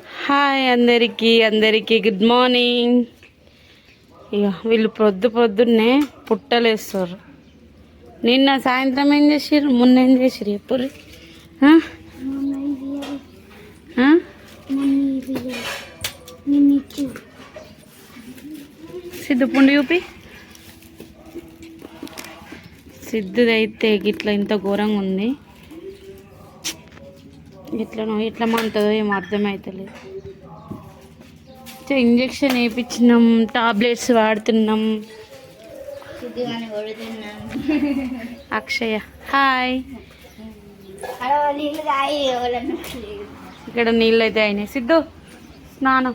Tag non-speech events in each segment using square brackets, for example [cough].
Hi అందరికీ అందరికీ good morning ఇక వీళ్ళు పొద్దు పొద్దున్నే పుట్టలేస్తారు. నిన్న సాయంత్రం ఏం చేసిర్రు? మొన్న ఏం చేసిర్రు ఎప్పుడు సిద్ధుపుండి చూపి. సిద్ధుదైతే గిట్ల ఇంత ఘోరంగా ఉంది. ఎట్లనో ఎట్లా మంటుందో ఏం అర్థమవుతలేదు ఇంజక్షన్ వేయించినాం టాబ్లెట్స్ వాడుతున్నాం. అక్షయ హాయ్. ఇక్కడ నీళ్ళు అయితే అయినాయి. సిద్ధు స్నానం.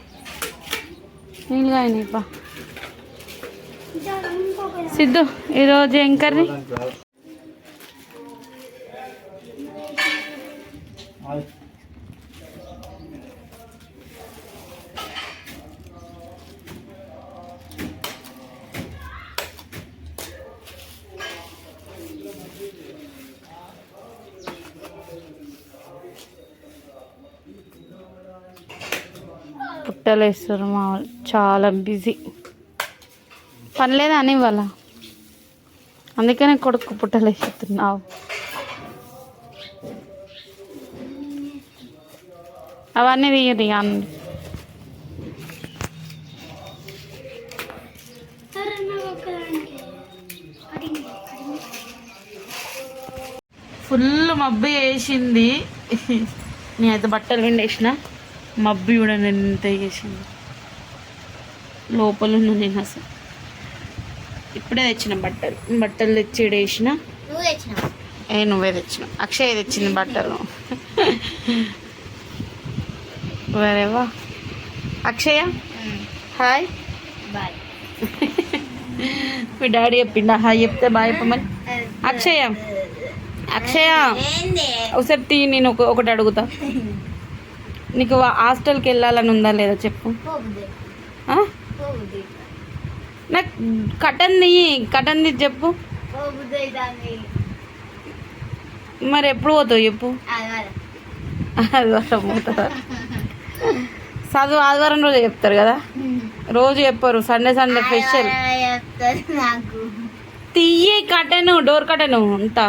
నీళ్ళు అయినాయి బా సిద్ధు ఈరోజు ఏం కర్రీ? పుట్టలేస్తారు మా వాళ్ళు. చాలా బిజీ. పని లేదా అని ఇవాళ అందుకనే కొడుకు పుట్టలేస్తున్నావు అవన్నీ తీయదు అన్ని. ఫుల్ మబ్బు వేసింది. నేనైతే బట్టలు విండేసిన మబ్బు కూడా నేను ఎంత వేసింది. లోపల ఉన్న నేను అసలు. ఇప్పుడే తెచ్చిన బట్టలు. బట్టలు తెచ్చి వేసిన. ఏ నువ్వే తెచ్చిన. అక్షయ్ తెచ్చింది బట్టలు. వేరేవా అక్షయ? హాయ్. బాయ్. మీ డాడీ చెప్పిండా? హాయ్ చెప్తే బాయ్ చెప్పమని? అక్షయ? అక్షయ? ఒకసారి తీ నేను ఒక ఒకటి అడుగుతా. నీకు హాస్టల్కి వెళ్ళాలని ఉందా లేదా చెప్పు. నాకు కటన్ తీయి కటన్ తీసి చెప్పు. మరి ఎప్పుడు పోతావు చెప్పు. అదే [laughs] పోతావా? చదువు ఆదివారం రోజు చెప్తారు కదా? రోజు చెప్పరు సండే సండే స్పెషల్. తీయే కటను డోర్ కటను అంతా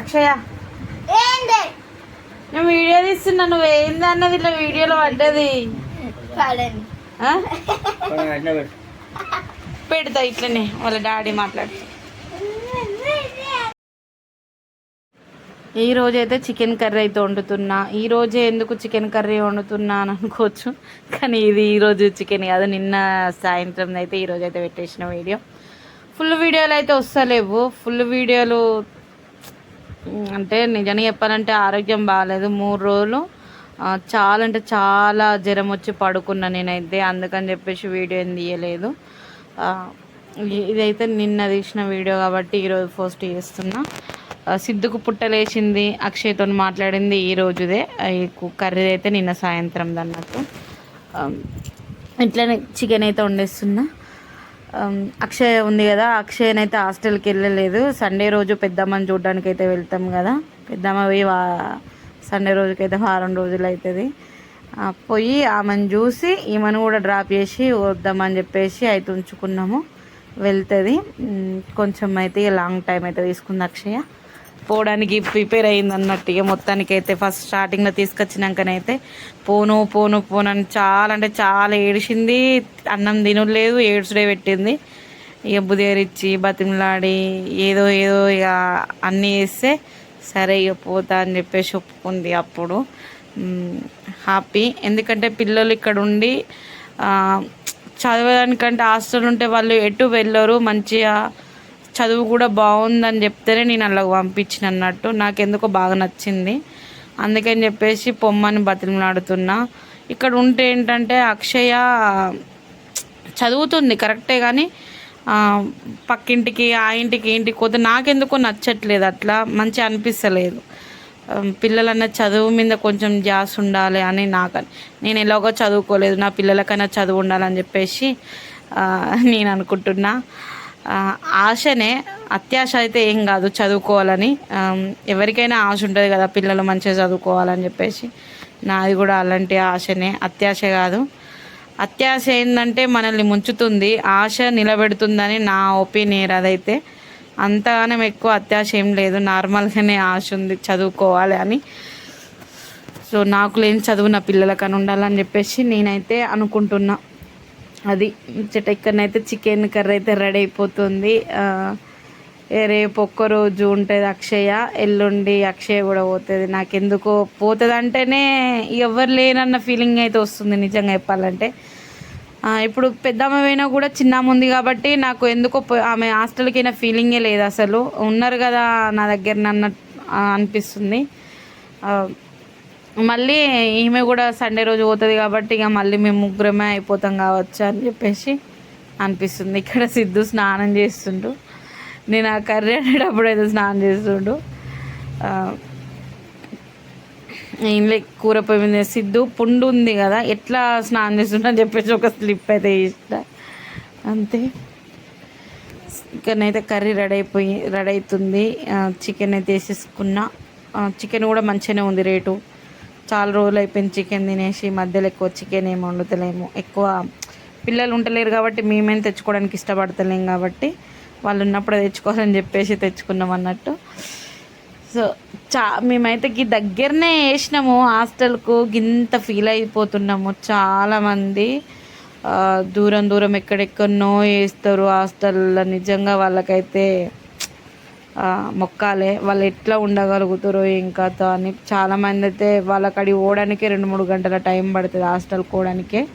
అక్షయ. ఏంది? నేను వీడియో తీస్తున్నా నువ్వు ఏంది అన్నది ఇట్లా వీడియోలో పడ్డది? పెడతా ఇట్లనే వాళ్ళ డాడీ మాట్లాడుతూ. ఈ రోజు అయితే చికెన్ కర్రీ అయితే వండుతున్నా. ఈ రోజే ఎందుకు చికెన్ కర్రీ వండుతున్నా అని అనుకోవచ్చు. కానీ ఇది ఈరోజు చికెన్ కాదు నిన్న సాయంత్రం అయితే ఈరోజు అయితే పెట్టేసిన వీడియో. ఫుల్ వీడియోలు అయితే వస్తలేవు. ఫుల్ వీడియోలు అంటే నిజంగా చెప్పాలంటే ఆరోగ్యం బాగాలేదు. మూడు రోజులు చాలా అంటే చాలా జ్వరం వచ్చి పడుకున్నా నేనైతే. అందుకని చెప్పేసి వీడియో ఏం తీయలేదు. ఇదైతే నిన్న తీసిన వీడియో కాబట్టి ఈరోజు పోస్ట్ చేస్తున్నా. సిద్ధుకు పుట్టలేసింది అక్షయ్తో మాట్లాడింది ఈ రోజుదే. కర్రీ అయితే నిన్న సాయంత్రం అన్నట్టు ఇట్లనే చికెన్ అయితే వండేస్తున్నా అక్షయ్ ఉంది కదా అక్షయ్ అయితే హాస్టల్కి వెళ్ళలేదు. సండే రోజు పెద్దమ్మని చూడడానికి అయితే వెళ్తాం కదా. పెద్దమ్మ పోయి వా సండే రోజుకైతే వారం రోజులు అవుతుంది పోయి ఆమెను చూసి ఈమెను కూడా డ్రాప్ చేసి వద్దామని చెప్పేసి అయితే ఉంచుకున్నాము. వెళ్తుంది. కొంచెం అయితే లాంగ్ టైం అయితే తీసుకుంది అక్షయ. పోవడానికి ప్రిపేర్ అయింది అన్నట్టు ఇక మొత్తానికి అయితే ఫస్ట్ స్టార్టింగ్లో తీసుకొచ్చినాకనైతే పోను పోను పోను అని చాలా అంటే చాలా ఏడిచింది అన్నం తినలేదు ఏడ్చుడే పెట్టింది. ఇక బుదేరిచ్చి బతిమలాడి ఏదో ఏదో ఇక అన్నీ వేస్తే సరే ఇక పోతా అని చెప్పేసి ఒప్పుకుంది అప్పుడు. హ్యాపీ ఎందుకంటే పిల్లలు ఇక్కడ ఉండి చదవడానికంటే హాస్టల్ ఉంటే వాళ్ళు ఎటు వెళ్ళరు మంచిగా చదువు కూడా బాగుందని చెప్తేనే నేను అలా పంపించిన అన్నట్టు. నాకెందుకో బాగా నచ్చింది. అందుకని చెప్పేసి పొమ్మని బతిమలాడుతున్నా. ఇక్కడ ఉంటే ఏంటంటే అక్షయ చదువుతుంది కరెక్టే కానీ పక్కింటికి ఆ ఇంటికి ఇంటికి పోతే నాకెందుకో నచ్చట్లేదు అట్లా. మంచి అనిపిస్తలేదు. పిల్లలన్న చదువు మీద కొంచెం జాస్ ఉండాలి అని నాకు నేను ఎలాగో చదువుకోలేదు. నా పిల్లలకైనా చదువు ఉండాలని చెప్పేసి నేను అనుకుంటున్నా. ఆశనే అత్యాశ అయితే ఏం కాదు చదువుకోవాలని. ఎవరికైనా ఆశ ఉంటుంది కదా పిల్లలు మంచిగా చదువుకోవాలని చెప్పేసి. నాది కూడా అలాంటి ఆశనే అత్యాశ కాదు. అత్యాశ ఏంటంటే మనల్ని ముంచుతుంది ఆశ నిలబెడుతుందని నా ఒపీనియన్ అదైతే. అంతగానం ఎక్కువ అత్యాశ ఏం లేదు నార్మల్గానే ఆశ ఉంది చదువుకోవాలి అని. సో నాకు లేని చదువు నా పిల్లలకని ఉండాలని చెప్పేసి నేనైతే అనుకుంటున్నా. అది చెట్టు ఇక్కడనైతే చికెన్ కర్రీ అయితే రెడీ అయిపోతుంది. రేపు ఒక్కరోజు ఉంటుంది అక్షయ ఎల్లుండి అక్షయ కూడా పోతుంది. నాకెందుకో పోతుంది అంటేనే ఎవరు లేనన్న ఫీలింగ్ అయితే వస్తుంది నిజంగా చెప్పాలంటే. ఇప్పుడు పెద్దమ్మ పోయినా కూడా చిన్నమ్మ ఉంది కాబట్టి నాకు ఎందుకో ఆమె హాస్టల్కి అయిన ఫీలింగే లేదు అసలు. ఉన్నారు కదా నా దగ్గర నన్న అనిపిస్తుంది. మళ్ళీ ఈమె కూడా సండే రోజు పోతుంది కాబట్టి ఇక మళ్ళీ మేము ముగ్గురమే అయిపోతాం కావచ్చు అని చెప్పేసి అనిపిస్తుంది. ఇక్కడ సిద్ధు స్నానం చేస్తుండు. నేను ఆ కర్రీ అనేటప్పుడు అయితే స్నానం చేస్తుండు. ఇంట్లో కూర పోయింది మీద సిద్ధు పుండు ఉంది కదా ఎట్లా స్నానం చేస్తుండ అని చెప్పేసి ఒక స్లిప్ అయితే ఇష్ట అంతే. చికెన్ అయితే కర్రీ రెడీ అయిపోయి రెడీ అవుతుంది. చికెన్ అయితే వేసేసుకున్నా. చికెన్ కూడా మంచిగానే ఉంది రేటు. చాలా రోజులు అయిపోయింది చికెన్ తినేసి మధ్యలో ఎక్కువ చికెన్ ఏమి వండుతలేము. ఎక్కువ పిల్లలు ఉండలేరు కాబట్టి మేమేం తెచ్చుకోవడానికి ఇష్టపడతలేం కాబట్టి వాళ్ళు ఉన్నప్పుడు తెచ్చుకోవాలని చెప్పేసి తెచ్చుకున్నాం అన్నట్టు. సో చా మేమైతే గీ దగ్గరనే వేసినాము హాస్టల్కు. గింత ఫీల్ అయిపోతున్నాము చాలామంది. దూరం దూరం ఎక్కడెక్కడనో వేస్తారు హాస్టల్లో నిజంగా వాళ్ళకైతే మొక్కాలే. వాళ్ళు ఎట్లా ఉండగలుగుతారో ఇంకా అని చాలామంది అయితే వాళ్ళకి పోవడానికి రెండు మూడు గంటల టైం పడుతుంది హాస్టల్కి పోవడానికే.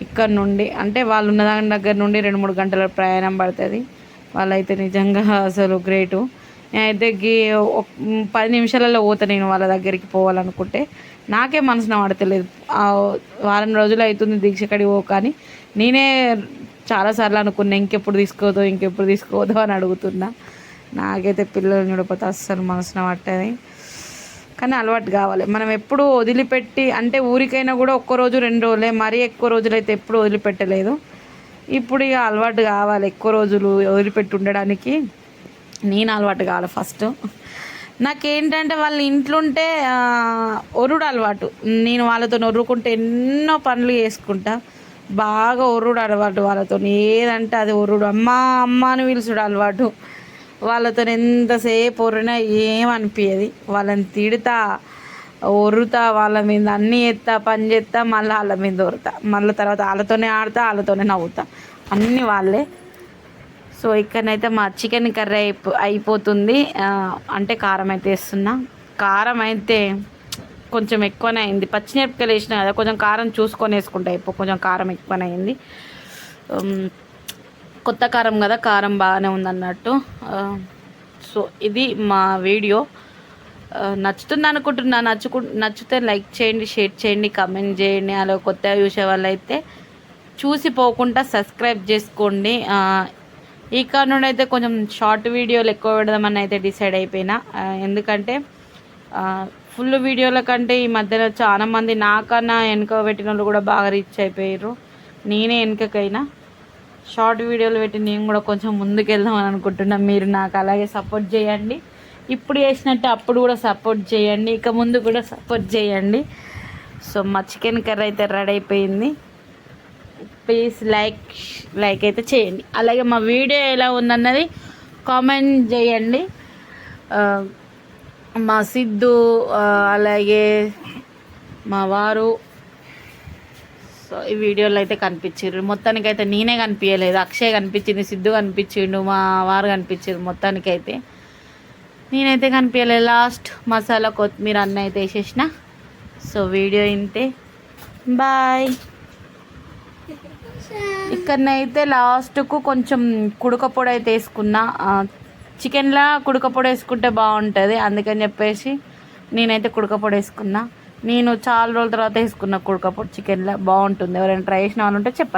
ఇక్కడ నుండి అంటే వాళ్ళు ఉన్న దాని దగ్గర నుండి రెండు మూడు గంటల ప్రయాణం పడుతుంది. వాళ్ళైతే నిజంగా అసలు గ్రేటు. నేనైతే గీ ఒక- పది నిమిషాలలో పోతా నేను వాళ్ళ దగ్గరికి పోవాలనుకుంటే. నాకే మనసున పడతలేదు. వారం రోజులు అవుతుంది దీక్షకడికి పో కానీ. నేనే చాలాసార్లు అనుకున్నా ఇంకెప్పుడు తీసుకోదో ఇంకెప్పుడు తీసుకోదో అని అడుగుతున్నా. నాకైతే పిల్లలు చూడకపోతే అస్సలు మనసున పట్టది. కానీ అలవాటు కావాలి. మనం ఎప్పుడు వదిలిపెట్టి అంటే ఊరికైనా కూడా ఒక్క రోజు రెండు రోజులే మరీ ఎక్కువ రోజులు అయితే ఎప్పుడు వదిలిపెట్టలేదు. ఇప్పుడు ఇక అలవాటు కావాలి ఎక్కువ రోజులు వదిలిపెట్టి ఉండడానికి. నేను అలవాటు కావాలి ఫస్ట్. నాకేంటంటే వాళ్ళ ఇంట్లో ఉంటే ఒరుడు అలవాటు. నేను వాళ్ళతో ఒర్రుకుంటే ఎన్నో పనులు చేసుకుంటా. బాగా ఒర్రుడు అలవాటు వాళ్ళతో ఏదంటే అది ఒర్రుడు. అమ్మ అమ్మ అని పిలుచుడు అలవాటు. వాళ్ళతో ఎంతసేపు ఒర్రినా ఏమనిపించేది వాళ్ళని తిడతా ఒరుతా వాళ్ళ మీద అన్నీ ఎత్తా పని చేస్తా మళ్ళీ వాళ్ళ మీద ఒరుతా మళ్ళీ తర్వాత వాళ్ళతోనే ఆడతా వాళ్ళతోనే నవ్వుతా. అన్నీ వాళ్ళే. సో ఇక్కడనైతే మా చికెన్ కర్రీ అయిపో అయిపోతుంది. అంటే కారం అయితే వేస్తున్నా. కారం అయితే కొంచెం ఎక్కువనే అయింది. పచ్చిమిరపకాయలు వేసిన కదా కొంచెం కారం చూసుకొని వేసుకుంటా. అయిపో కొంచెం కారం ఎక్కువనే అయింది. కొత్త కారం కదా కారం బాగానే ఉందన్నట్టు. సో ఇది మా వీడియో. నచ్చుతుంది అనుకుంటున్నా. నచ్చుకు నచ్చితే లైక్ చేయండి షేర్ చేయండి కమెంట్ చేయండి. అలా కొత్తగా చూసే వాళ్ళైతే చూసి పోకుండా సబ్స్క్రైబ్ చేసుకోండి. ఈ కారణం అయితే కొంచెం షార్ట్ వీడియోలు ఎక్కువ పెడదామని అయితే డిసైడ్ అయిపోయినా. ఎందుకంటే ఫుల్ వీడియోల కంటే ఈ మధ్యలో చాలా మంది నాకన్నా వెనుక పెట్టిన వాళ్ళు కూడా బాగా రీచ్ అయిపోయారు నేనే వెనుకకైనా. షార్ట్ వీడియోలు పెట్టి నేను కూడా కొంచెం ముందుకెళ్దామని అనుకుంటున్నా. మీరు నాకు అలాగే సపోర్ట్ చేయండి. ఇప్పుడు చేసినట్టు అప్పుడు కూడా సపోర్ట్ చేయండి. ఇక ముందు కూడా సపోర్ట్ చేయండి. సో మా చికెన్ కర్రీ అయితే రెడీ అయిపోయింది. ప్లీజ్ లైక్ లైక్ అయితే చేయండి. అలాగే మా వీడియో ఎలా ఉందన్నది కామెంట్ చేయండి. మా సిద్ధు అలాగే మా వారు సో ఈ వీడియోలో అయితే కనిపించారు మొత్తానికైతే నేనే కనిపించలేదు. అక్షయ్ కనిపించింది సిద్ధు కనిపించిండు మా వారు కనిపించారు మొత్తానికైతే. నేనైతే కనిపించలేదు. లాస్ట్ మసాలా కొత్తిమీర అన్న అయితే వేసేసిన. సో వీడియో ఇంతే. బాయ్. ఇక్కడనైతే లాస్ట్కు కొంచెం కుడుకపొడి అయితే వేసుకున్నా. చికెన్లో చికెన్లా వేసుకుంటే బాగుంటుంది. అందుకని చెప్పేసి నేనైతే కుడుకపొడి వేసుకున్నా. నేను చాలా రోజుల తర్వాత వేసుకున్న కుడక పొడి చికెన్లో బాగుంటుంది. ఎవరైనా ట్రై చేసిన వాళ్ళు ఉంటే చెప్పండి.